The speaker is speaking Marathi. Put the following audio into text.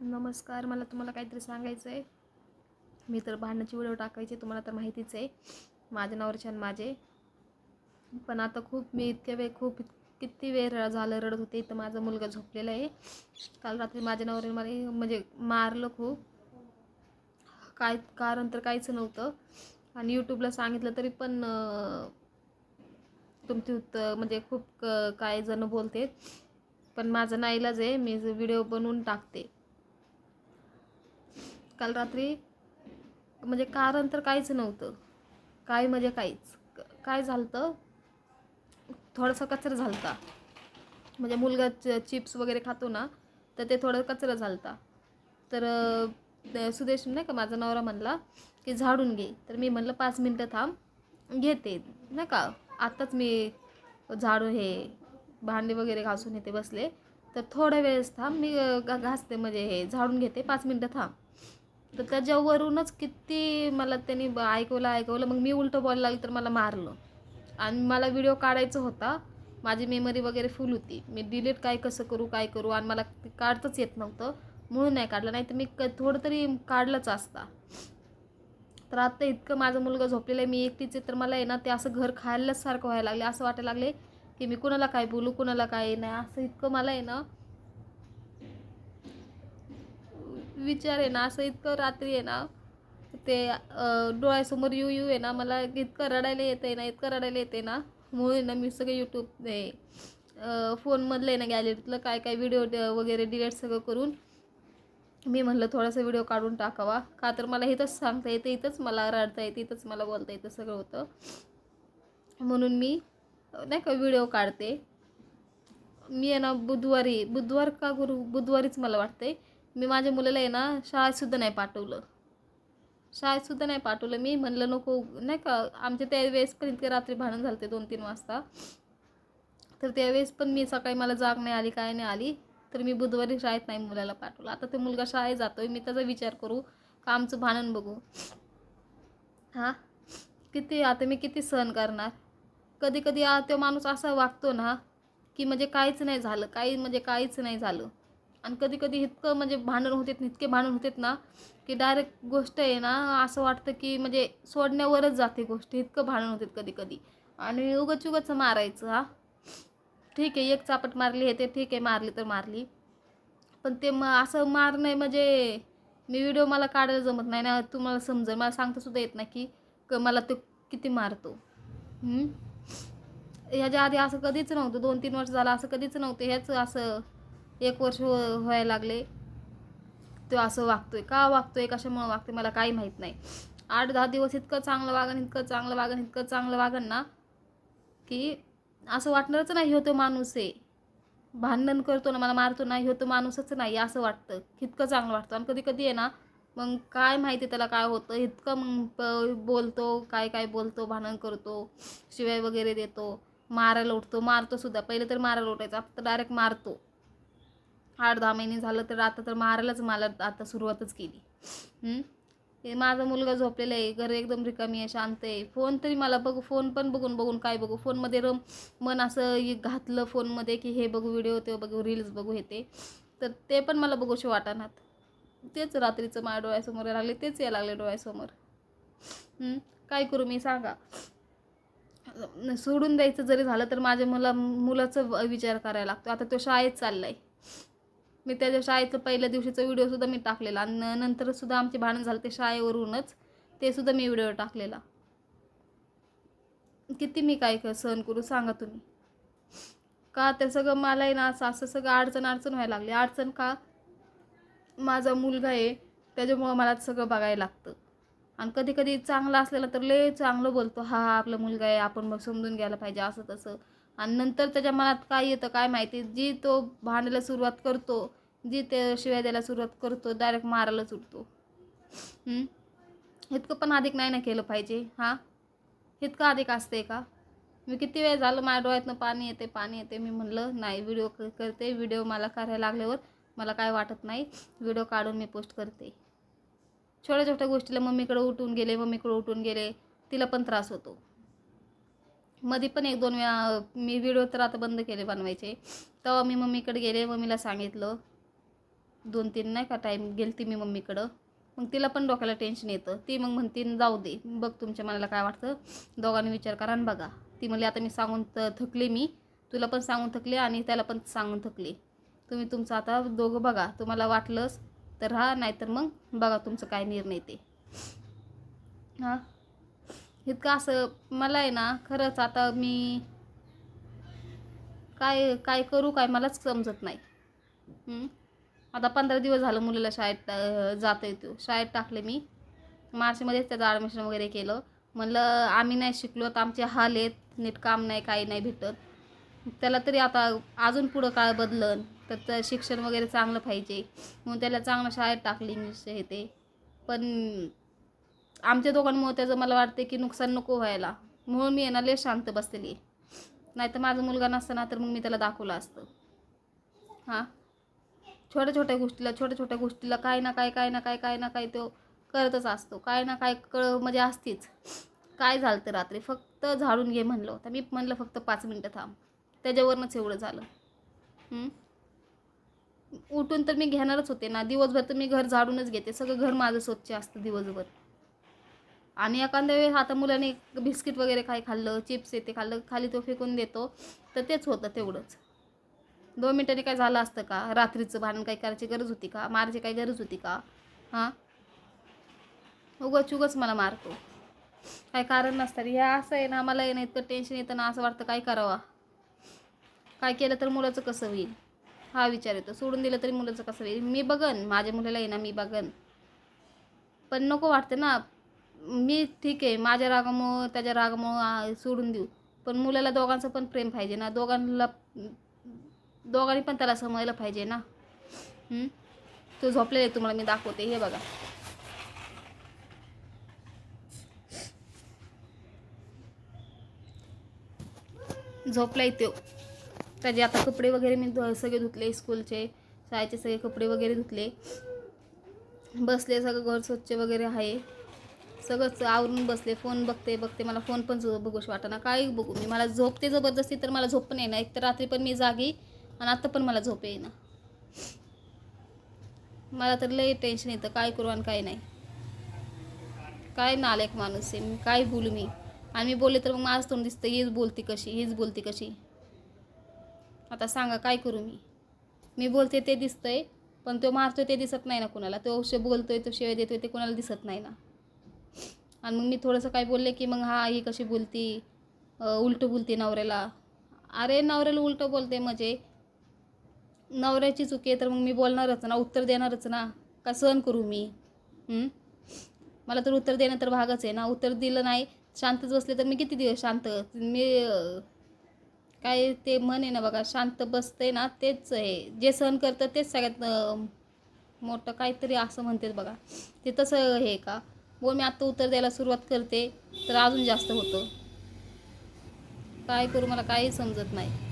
नमस्कार मला तुम्हाला काहीतरी सांगायचं आहे मी तर भांडणाची व्हिडिओ टाकायची तुम्हाला तर माहितीच आहे. माझ्या नवऱ्याचे माझे. पण आता खूप मी इतक्या वेळ खूप किती वेळ रड झालं रडत होते इथं माझा मुलगा झोपलेला आहे. काल रात्री माझ्या नवऱ्याने मला म्हणजे मारलं खूप. काय कारण तर काहीच नव्हतं. आणि यूट्यूबला सांगितलं तरी पण तुमची उत्तर म्हणजे खूप क- काय जण बोलते. पण माझं नाईलाज आहे मी व्हिडिओ बनवून टाकते. काल रात्री म्हणजे कारण तर काहीच नव्हतं. काय म्हणजे काहीच. काय झालं थोडंसं कचरा झालता. म्हणजे मुलगा च चिप्स वगैरे खातो ना तर ते थोडं कचरा झालता. तर सुदेश नाही का माझा नवरा म्हणला की झाडून घे. तर मी म्हणलं पाच मिनटं थांब घेते. नाही का? आत्ताच मी झाडू हे भांडे वगैरे घासून येते बसले. तर थोड्या वेळेस थांब मी घा- घासते म्हणजे हे झाडून घेते. पाच मिनटं थांब. तर त्याच्यावरूनच किती मला त्यांनी ब- ऐकवलं ऐकवलं. मग मी उलटं बोलायला लागली तर मला मारलं. आणि मला व्हिडिओ काढायचा होता. माझी मेमरी वगैरे फुल होती. मी डिलीट काय कसं करू काय करू? आणि मला ते काढताच येत नव्हतं. म्हणून नाही काढलं. नाही तर मी क थोडं तरी काढलंच असता. तर आता इतकं माझा मुलगा झोपलेला आहे. मी एकटीच आहे. तर मला आहे ना ते असं घर खायलाच सारखं व्हायला लागले. असं वाटायला लागले की मी कुणाला काय बोलू कुणाला काय नाही. असं इतकं मला आहे ना विचार आहे ना असं इतकं रात्री आहे ना ते डोळ्यासमोर येऊ येऊ आहे ना मला इतकं रडायला येतं आहे ना इतकं रडायला येते ना मुळे ना मी सगळं यूट्यूब हे फोनमधलं आहे ना गॅलरीतलं काय काय व्हिडिओ वगैरे डिलेट सगळं करून मी म्हणलं थोडासा व्हिडिओ काढून टाकावा. का तर मला इथंच सांगता येतं इथंच मला रडता येतं इथंच मला बोलता येतं सगळं होतं. म्हणून मी नाही का व्हिडिओ काढते. मी आहे ना बुधवारी बुधवार का गुरु बुधवारीच मला वाटते मी माझ्या मुलाला आहे ना शाळेतसुद्धा नाही पाठवलं. शाळेतसुद्धा नाही पाठवलं. मी म्हणलं नको नाही का आमच्या त्यावेळेस पण इतके रात्री भांडण झालं ते दोन तीन वाजता. तर त्यावेळेस पण मी सकाळी मला जाग नाही आली काय नाही आली. तर मी बुधवारी शाळेत नाही मुलाला पाठवलं. आता ते मुलगा शाळेत जातोय. मी त्याचा विचार करू का आमचं भांडण बघू? हां? किती आता मी किती सहन करणार? कधी कधी तो माणूस असा वागतो ना की म्हणजे काहीच नाही झालं. काही म्हणजे काहीच नाही झालं. आणि कधी कधी इतकं म्हणजे भांडण होतेत इतके भांडण होतात ना की डायरेक्ट गोष्ट आहे ना असं वाटतं की म्हणजे सोडण्यावरच जाते गोष्ट. इतकं भांडण होतात कधी कधी आणि उगच उगच मारायचं हा. ठीक आहे एक चापट मारली हे ते ठीक आहे मारली तर मारली. पण ते मग असं मारणं म्हणजे मी व्हिडिओ मला काढायला जमत नाही ना तुम्हाला समजेल. मला सांगतासुद्धा येत नाही की क मला तो किती मारतो. ह्याच्या आधी असं कधीच नव्हतं. दोन तीन वर्ष झालं असं कधीच नव्हतं. ह्याच असं एक वर्ष हो व्हायला लागले. तो असं वागतोय. का वागतोय? कशामुळे वागतोय? मला काही माहीत नाही. आठ दहा दिवस इतकं चांगलं वागन इतकं चांगलं वागन इतकं चांगलं वागन ना की असं वाटणारच नाही होतो तो माणूस आहे. भांडण करतो ना मला मारतो ना होतो माणूसच नाही असं वाटतं. इतकं चांगलं वाटतं. आणि कधी कधी आहे ना मग काय माहिती त्याला काय होतं? इतकं मग प- बोलतो काय काय बोलतो भांडण करतो शिवाय वगैरे देतो मारायला उठतो मारतो सुद्धा. पहिले तर मारायला उठायचा आता डायरेक्ट मारतो. आठ दहा महिने झालं तर आता तर मारायलाच मला आता सुरुवातच केली. माझा मुलगा झोपलेला आहे घर एकदम रिकामी आहे शांत आहे. फोन तरी मला बघू फोन पण बघून बघून काय बघू? फोनमध्ये रम मन असं घातलं फोनमध्ये की हे बघू व्हिडिओ ते बघू रील्स बघू हे ते. तर ते पण मला बघूशी वाटणार. तेच रात्रीचं माझ्या डोळ्यासमोर यायला लागले तेच यायला लागले डोळ्यासमोर. काय करू मी सांगा. सोडून द्यायचं जरी झालं तर माझ्या मला मुलाचं विचार करायला लागतो. आता तो शाळेत चाललाय. मी त्याच्या शाळेचं पहिल्या दिवशीचा व्हिडिओ सुद्धा मी टाकलेला. आणि नंतर सुद्धा आमचे भांडण झालं ते शाळेवरूनच. ते सुद्धा मी व्हिडिओ टाकलेला. किती मी काय सहन करू सांगा तुम्ही. का ते सगळं मला आहे ना असं असं सगळं अडचण अडचण व्हायला लागली. अडचण का? माझा मुलगा आहे त्याच्यामुळं मला सगळं बघायला लागतं. आणि कधी कधी चांगलं असलेला तर लय चांगलं बोलतो. हा हा आपला मुलगा आहे आपण मग समजून घ्यायला पाहिजे असं तसं आणि नंतर त्याच्या मनात काय येतं काय माहिती? जी तो भांडायला सुरुवात करतो जी ते शिवाय द्यायला सुरुवात करतो डायरेक्ट मारायलाच उठतो इतकं पण अधिक नाही ना केलं पाहिजे हां? इतकं अधिक असते का? मी किती वेळ झालं माझ्या डोळ्यातनं पाणी येते पाणी येते मी म्हणलं नाही व्हिडिओ करते व्हिडिओ मला करायला लागल्यावर मला काय वाटत नाही व्हिडिओ काढून मी पोस्ट करते. छोट्या छोट्या गोष्टीला मम्मीकडे उठून गेले मम्मीकडे उठून गेले तिला पण त्रास होतो. मध्ये पण एक दोन वेळा मी व्हिडिओ तर आता बंद केले बनवायचे. तेव्हा मी मम्मीकडे गेले मम्मीला सांगितलं. दोन तीन नाही का टाईम गेलती मी मम्मीकडं. मग तिला पण डोक्याला टेन्शन येतं. ती मग म्हणते जाऊ दे बघ तुमच्या मनाला काय वाटतं. दोघांनी विचार करा आणि बघा. ती म्हणली आता मी सांगून त थकले मी. तुला पण सांगून थकले आणि त्याला पण सांगून थकले. तुम्ही तुमचं आता दोघं बघा. तुम्हाला वाटलंच तर हा नाहीतर मग बघा तुमचं काय निर्णय ते. हां. इतकं असं मला आहे ना खरंच आता मी काय काय करू काय मलाच समजत नाही. आता पंधरा दिवस झालं मुलीला शाळेत जात येतो शाळेत टाकले मी. मार्चमध्येच त्याचं ॲडमिशन वगैरे केलं. म्हणलं आम्ही नाही शिकलो तर आमचे हाल आहेत. नीट काम नाही काही नाही भेटत. त्याला तरी आता अजून पुढं काळ बदलन तर तर शिक्षण वगैरे चांगलं पाहिजे. म्हणून त्याला चांगलं शाळेत टाकली इंग्लिश हे ते. पण आमच्या दोघांमुळे त्याचं मला वाटते की नुकसान नको व्हायला. म्हणून मी येणार लय शांत बसलेली. नाही तर माझा मुलगा नसताना तर मग मी त्याला दाखवलं असतं. हां? छोट्या छोट्या गोष्टीला छोट्या छोट्या गोष्टीला काय ना काय काय ना काय काय ना काय तो करतच असतो. काय ना काय कळ म्हणजे असतीच. काय झालं तर रात्री? फक्त झाडून घे म्हणलं तर मी म्हणलं फक्त पाच मिनटं थांब. त्याच्यावरनंच एवढं झालं. उठून तर मी घेणारच होते ना. दिवसभर तर मी घर झाडूनच घेते. सगळं घर माझं स्वच्छ असतं दिवसभर. आणि एखाद्या वेळेस आता मुलाने बिस्किट वगैरे काय खाल्लं चिप्स येते खाल्लं खाली तो फेकून देतो तर तेच होतं तेवढंच. दोन मिनटांनी काय झालं असतं का? रात्रीचं भांडण काही करायची गरज होती का? मारायची काही गरज होती का? हां? उगच उगच मला मारतो. काय कारण नसतं. हे असं आहे ना मला आहे ना इतकं टेन्शन येतं ना असं वाटतं काय करावा? काय केलं तर मुलाचं कसं होईल? हा विचार येतो. सोडून दिलं तरी मुलाचं कसं होईल? मी बघन. माझ्या मुलाला आहे ना मी बघन. पण नको वाटते ना मी ठीक आहे माझ्या रागामुळं त्याच्या रागामुळं सोडून देऊ. पण मुलाला दोघांचं पण प्रेम पाहिजे ना. दोघांना दोघांनी पण त्याला समजायला पाहिजे ना. तो झोपलेला आहे तुम्हाला मी दाखवते. हे बघा. झोपलाय तो. त्याचे आता कपडे वगैरे मी धु- सगळे धुतले स्कूलचे शाळेचे सगळे कपडे वगैरे धुतले. बसले सगळं घर स्वच्छ वगैरे आहे. सगळंच आवरून बसले फोन बघते बघते मला फोन पण बघूश वाटाना काय बघू मी. मला झोपते जबरदस्ती तर मला झोप पण येणार एक तर रात्री पण मी जागी आणि आत्ता पण मला झोप येईना. मला तर लय टेन्शन येतं काय करू आणि काय नाही. काय नालायक माणूस आहे मी काय बोलू मी? आणि मी बोलले तर मग माझं तोंड दिसतं हीच बोलती कशी हीच बोलती कशी? आता सांगा काय करू मी? मी बोलते ते दिसतंय पण तो मारतोय ते दिसत नाही ना कुणाला. तो शे बोलतोय तो शेळ देतोय ते कुणाला दिसत नाही ना. आणि मग मी थोडंसं काय बोलले की मग हा ही कशी बोलती? उलटं बोलते नवऱ्याला. अरे नवऱ्याला उलटं बोलते म्हणजे? नवऱ्याची चुकी आहे तर मग मी बोलणारच ना उत्तर देणारच ना. का सहन करू मी? मला तर उत्तर देणं तर भागच आहे ना. उत्तर दिलं नाही शांतच बसले तर मी किती दिवस शांत? मी काय ते म्हण आहे ना बघा शांत बसते ना तेच आहे. जे सहन करतं तेच सगळ्यात मोठं काहीतरी असं म्हणतात बघा. ते तसं हे का? व मी आत्ता उत्तर द्यायला सुरुवात करते. तर अजून जास्त होतं. काय करू मला काही समजत नाही.